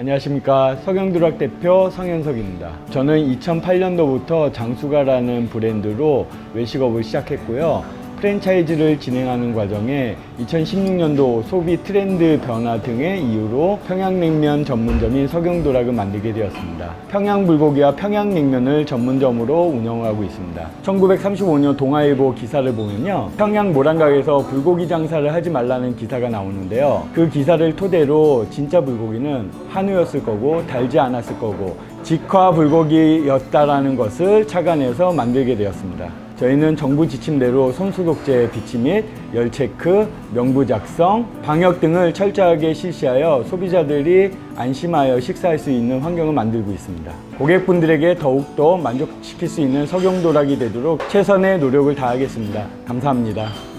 안녕하십니까 석영두락 대표 성현석입니다. 저는 2008년도부터 장수가라는 브랜드로 외식업을 시작했고요. 프랜차이즈를 진행하는 과정에 2016년도 소비 트렌드 변화 등의 이유로 평양냉면 전문점인 석영도락을 만들게 되었습니다. 평양불고기와 평양냉면을 전문점으로 운영하고 있습니다. 1935년 동아일보 기사를 보면요. 평양 모란각에서 불고기 장사를 하지 말라는 기사가 나오는데요. 그 기사를 토대로 진짜 불고기는 한우였을 거고 달지 않았을 거고 직화 불고기였다라는 것을 착안해서 만들게 되었습니다. 저희는 정부 지침대로 손소독제 비치 및 열체크, 명부 작성, 방역 등을 철저하게 실시하여 소비자들이 안심하여 식사할 수 있는 환경을 만들고 있습니다. 고객분들에게 더욱더 만족시킬 수 있는 석영도락이 되도록 최선의 노력을 다하겠습니다. 감사합니다.